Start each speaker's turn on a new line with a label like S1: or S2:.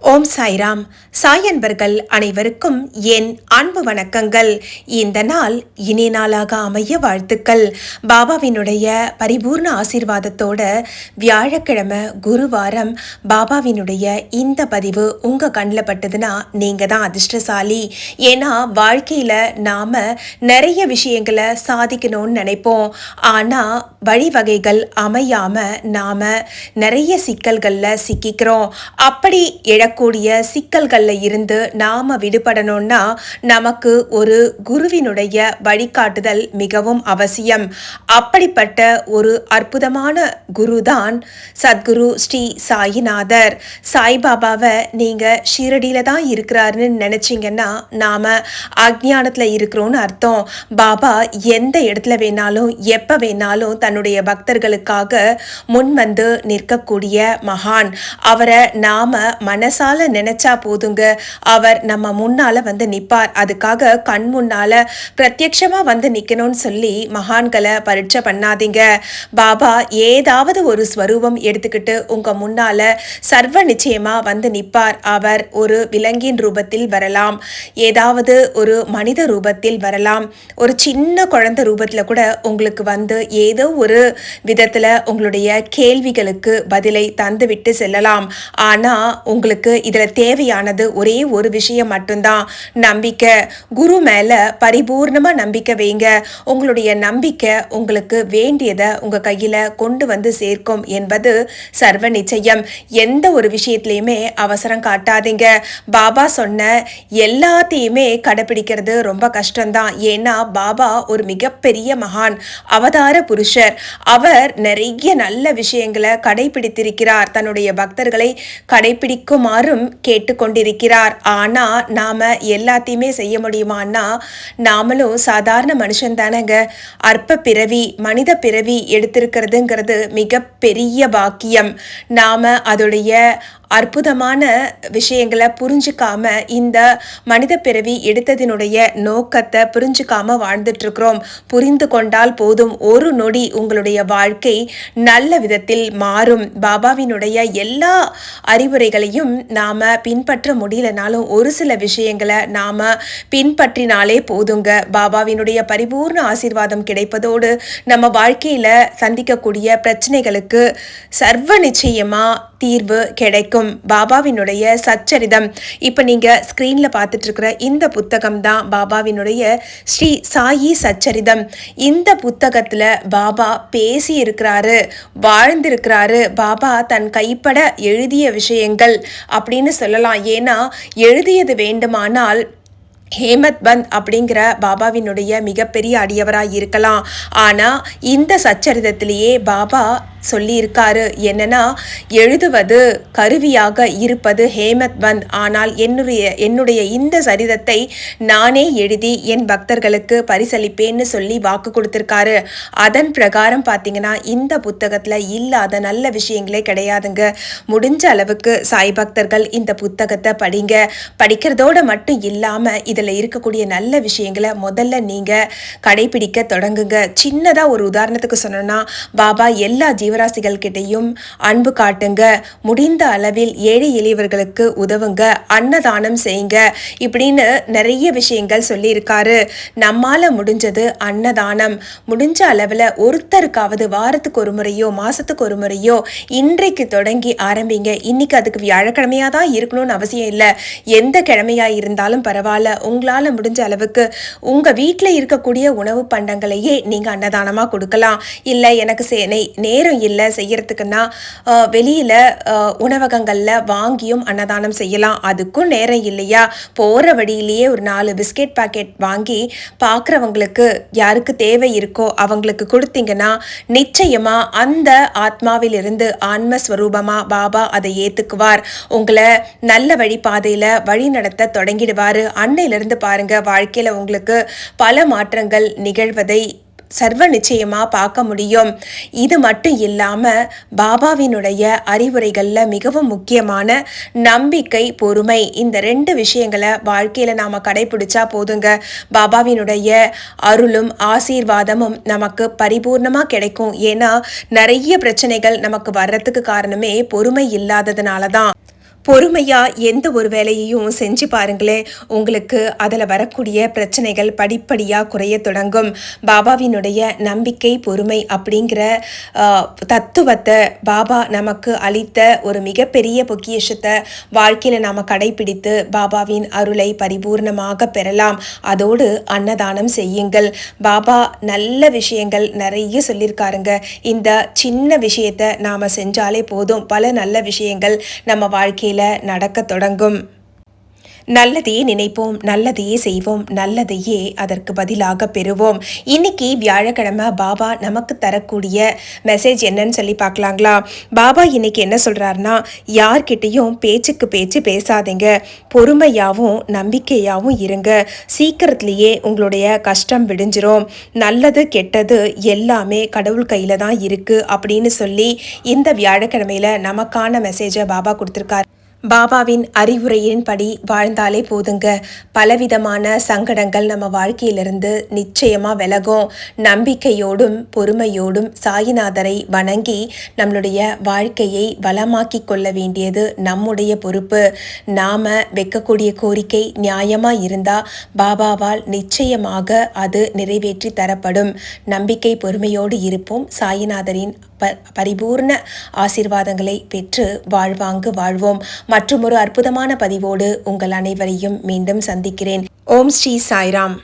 S1: ஓம் சாய்ராம். சாய் அன்பர்கள் அனைவருக்கும் என் அன்பு வணக்கங்கள். இந்த நாள் இனி நாளாக அமைய வாழ்த்துக்கள். பாபாவினுடைய பரிபூர்ண ஆசீர்வாதத்தோட வியாழக்கிழமை குருவாரம். பாபாவினுடைய இந்த பதிவு உங்கள் கண்ணில் பட்டதுன்னா நீங்கள் தான் அதிர்ஷ்டசாலி. ஏன்னா வாழ்க்கையில் நாம் நிறைய விஷயங்களை சாதிக்கணும்னு நினைப்போம். ஆனால் வழிவகைகள் அமையாமல் நாம் நிறைய சிக்கல்களில் சிக்கிக்கிறோம். அப்படி வரக்கூடிய சிக்கல்கள்ல இருந்து நாம விடுபடணும்னா நமக்கு ஒரு குருவினுடைய வழிகாட்டுதல் மிகவும் அவசியம். அப்படிப்பட்ட ஒரு அற்புதமான குருதான் சத்குரு ஸ்ரீ சாயிநாதர். சாய்பாபாவை நீங்க ஷீரடியில் தான் இருக்கிறாருன்னு நினைச்சீங்கன்னா நாம அஜ்ஞானத்துல இருக்கிறோம்னு அர்த்தம். பாபா எந்த இடத்துல வேணாலும் எப்ப வேணாலும் தன்னுடைய பக்தர்களுக்காக முன் வந்து நிற்கக்கூடிய மகான். அவரை நாம மனசால நினைச்சா போதுங்க. அவர் நம்ம முன்னால வந்து நிப்பார். அதுக்காக கண் முன்னால பிரத்யட்சமா வந்து நிக்கணும்னு சொல்லி மகான்களை பரீட்சை பண்ணாதீங்க. பாபா ஏதாவது ஒரு ஸ்வரூபம் எடுத்துக்கிட்டு உங்க முன்னால சர்வ நிச்சயமா வந்து நிப்பார். அவர் ஒரு விலங்கின் ரூபத்தில் வரலாம். ஏதாவது ஒரு மனித ரூபத்தில் வரலாம். ஒரு சின்ன குழந்தை ரூபத்துல கூட உங்களுக்கு வந்து ஏதோ ஒரு விதத்துல உங்களுடைய கேள்விகளுக்கு பதிலை தந்துவிட்டு செல்லலாம். ஆனா உங்களுக்கு இதில் தேவையானது ஒரே ஒரு விஷயம் மட்டும்தான். நம்பிக்கை. குரு மேலே பரிபூர்ணமாக நம்பிக்கை வைங்க. உங்களுடைய நம்பிக்கை உங்களுக்கு வேண்டியதை உங்கள் கையில் கொண்டு வந்து சேர்க்கும் என்பது சர்வ நிச்சயம். எந்த ஒரு விஷயத்துலையுமே அவசரம் காட்டாதீங்க. பாபா சொன்ன எல்லாத்தையுமே கடைபிடிக்கிறது ரொம்ப கஷ்டம்தான். ஏன்னா பாபா ஒரு மிகப்பெரிய மகான் அவதார புருஷர். அவர் நிறைய நல்ல விஷயங்களை கடைபிடித்திருக்கிறார். தன்னுடைய பக்தர்களை எல்லாரும் கேட்டுக்கொண்டிருக்கிறார். ஆனால் நாம் எல்லாத்தையுமே செய்ய முடியுமான்னா நாமளும் சாதாரண மனுஷன் தானேங்க. அற்ப பிறவி மனித பிறவி எடுத்திருக்கிறதுங்கிறது மிகப்பெரிய பாக்கியம். நாம் அதோடைய அற்புதமான விஷயங்களை புரிஞ்சுக்காம இந்த மனித பிறவி எடுத்ததினுடைய நோக்கத்தை புரிஞ்சுக்காம வாழ்ந்துட்டுருக்கிறோம். புரிந்து கொண்டால் போதும். ஒரு நொடி உங்களுடைய வாழ்க்கை நல்ல விதத்தில் மாறும். பாபாவினுடைய எல்லா அறிவுரைகளையும் நாம் பின்பற்ற முடியலனாலும் ஒரு சில விஷயங்களை நாம் பின்பற்றினாலே போதுங்க. பாபாவினுடைய பரிபூர்ண ஆசீர்வாதம் கிடைப்பதோடு நம்ம வாழ்க்கையில் சந்திக்கக்கூடிய பிரச்சனைகளுக்கு சர்வ நிச்சயமாக தீர்வு கிடைக்கும். பாபாவினுடைய சச்சரிதம். இப்போ நீங்கள் ஸ்க்ரீனில் பார்த்துட்டு இருக்கிற இந்த புத்தகம் தான் பாபாவினுடைய ஸ்ரீ சாயி சச்சரிதம். இந்த புத்தகத்தில் பாபா பேசி இருக்கிறாரு வாழ்ந்திருக்கிறாரு. பாபா தன் கைப்பட எழுதிய விஷயங்கள் அப்படின்னு சொல்லலாம். ஏன்னா எழுதியது வேண்டுமானால் ஹேமத் பந்த் அப்படிங்கிற பாபாவினுடைய மிகப்பெரிய அடியவராக இருக்கலாம். ஆனால் இந்த சச்சரிதத்திலேயே பாபா சொல்லியிருக்காரு என்னன்னா எழுதுவது கருவியாக இருப்பது ஹேமத் பந்த். ஆனால் என்னுடைய என்னுடைய இந்த சரிதத்தை நானே எழுதி என் பக்தர்களுக்கு பரிசளிப்பேன்னு சொல்லி வாக்கு கொடுத்துருக்காரு. அதன் பிரகாரம் பார்த்தீங்கன்னா இந்த புத்தகத்தில் இல்லாத நல்ல விஷயங்களே கிடையாதுங்க. முடிஞ்ச அளவுக்கு சாய் பக்தர்கள் இந்த புத்தகத்தை படிங்க. படிக்கிறதோட மட்டும் இல்லாமல் இதில் இருக்கக்கூடிய நல்ல விஷயங்களை முதல்ல நீங்கள் கடைபிடிக்க தொடங்குங்க. சின்னதாக ஒரு உதாரணத்துக்கு சொன்னோன்னா பாபா எல்லா ஜீவராசிகள்கிட்டையும் அன்பு காட்டுங்க. முடிந்த அளவில் ஏழை எளியவர்களுக்கு உதவுங்க. அன்னதானம் செய்யுங்க. இப்படின்னு நிறைய விஷயங்கள் சொல்லியிருக்காரு. நம்மால் முடிஞ்சது அன்னதானம். முடிஞ்ச அளவில் ஒருத்தருக்காவது வாரத்துக்கு ஒரு முறையோ மாதத்துக்கு ஒரு முறையோ இன்றைக்கு தொடங்கி ஆரம்பிங்க. இன்னைக்கு அதுக்கு வியாழக்கிழமையாக தான் இருக்கணும்னு அவசியம் இல்லை. எந்த கிழமையாக இருந்தாலும் பரவாயில்ல. உங்களால் முடிஞ்ச அளவுக்கு உங்கள் வீட்டில் இருக்கக்கூடிய உணவு பண்டங்களையே நீங்கள் அன்னதானமாக கொடுக்கலாம். இல்லை எனக்கு சே நேரம் இல்லை செய்யறதுக்குன்னா வெளியில் உணவகங்களில் வாங்கியும் அன்னதானம் செய்யலாம். அதுக்கும் நேரம் இல்லையா? போகிற வழியிலேயே ஒரு நாலு பிஸ்கெட் பாக்கெட் வாங்கி பார்க்குறவங்களுக்கு யாருக்கு தேவை இருக்கோ அவங்களுக்கு கொடுத்தீங்கன்னா நிச்சயமாக அந்த ஆத்மாவிலிருந்து ஆன்மஸ்வரூபமாக பாபா அதை ஏற்றுக்குவார் உங்களை நல்ல வழி பாதையில் வழி நடத்த தொடங்கிடுவார். அன்னையில் இருந்து பாருங்க வாழ்க்கையில உங்களுக்கு பல மாற்றங்கள் நிகழ்வதை சர்வ நிச்சயமா பார்க்க முடியும். இது மட்டும் இல்லாம பாபாவினுடைய அறிவுரைகள்ல மிகவும் முக்கியமான நம்பிக்கை பொறுமை இந்த ரெண்டு விஷயங்களை வாழ்க்கையில நாம கடைபிடிச்சா போதுங்க. பாபாவினுடைய அருளும் ஆசீர்வாதமும் நமக்கு பரிபூர்ணமா கிடைக்கும். ஏன்னா நிறைய பிரச்சனைகள் நமக்கு வர்றதுக்கு காரணமே பொறுமை இல்லாததுனால தான் பொறுமையாக எந்த ஒரு வேலையையும் செஞ்சு பாருங்களேன். உங்களுக்கு அதில் வரக்கூடிய பிரச்சனைகள் படிப்படியாக குறைய தொடங்கும். பாபாவினுடைய நம்பிக்கை பொறுமை அப்படிங்கிற தத்துவத்தை பாபா நமக்கு அளித்த ஒரு மிகப்பெரிய பொக்கியஷத்தை வாழ்க்கையில் நாம் கடைபிடித்து பாபாவின் அருளை பரிபூர்ணமாக பெறலாம். அதோடு அன்னதானம் செய்யுங்கள். பாபா நல்ல விஷயங்கள் நிறைய சொல்லியிருக்காருங்க இந்த சின்ன விஷயத்தை நாம் செஞ்சாலே போதும். பல நல்ல விஷயங்கள் நம்ம வாழ்க்கையில் நடக்க தொடங்கும். நல்லதையே நினைப்போம் நல்லதையே செய்வோம் நல்லதையே அதற்கு பதிலாக பெறுவோம். இன்னைக்கு வியாழக்கிழமை பாபா நமக்கு தரக்கூடிய மெசேஜ் என்னன்னு சொல்லி பார்க்கலாங்களா? பாபா இன்னைக்கு என்ன சொல்கிறாருன்னா யார்கிட்டையும் பேச்சுக்கு பேச்சு பேசாதீங்க. பொறுமையாகவும் நம்பிக்கையாகவும் இருங்க. சீக்கிரத்திலேயே உங்களுடைய கஷ்டம் விடிஞ்சிரும். நல்லது கெட்டது எல்லாமே கடவுள் கையில் தான் இருக்குது அப்படின்னு சொல்லி இந்த வியாழக்கிழமையில் நமக்கான மெசேஜை பாபா கொடுத்துருக்காரு. பாபாவின் அறிவுரையின்படி வாழ்ந்தாலே போதுங்க. பலவிதமான சங்கடங்கள் நம்ம வாழ்க்கையிலிருந்து நிச்சயமாக விலகும். நம்பிக்கையோடும் பொறுமையோடும் சாயிநாதரை வணங்கி நம்மளுடைய வாழ்க்கையை வளமாக்கி கொள்ள வேண்டியது நம்முடைய பொறுப்பு. நாம் வைக்கக்கூடிய கோரிக்கை நியாயமாக இருந்தால் பாபாவால் நிச்சயமாக அது நிறைவேற்றி தரப்படும். நம்பிக்கை பொறுமையோடு இருப்போம். சாயிநாதரின் ப பரிபூர்ண ஆசிர்வாதங்களை பெற்று வாழ்வாங்கு வாழ்வோம். மற்றும் ஒரு அற்புதமான பதிவோடு உங்கள் அனைவரையும் மீண்டும் சந்திக்கிறேன். ஓம் ஸ்ரீ சாய்ராம்.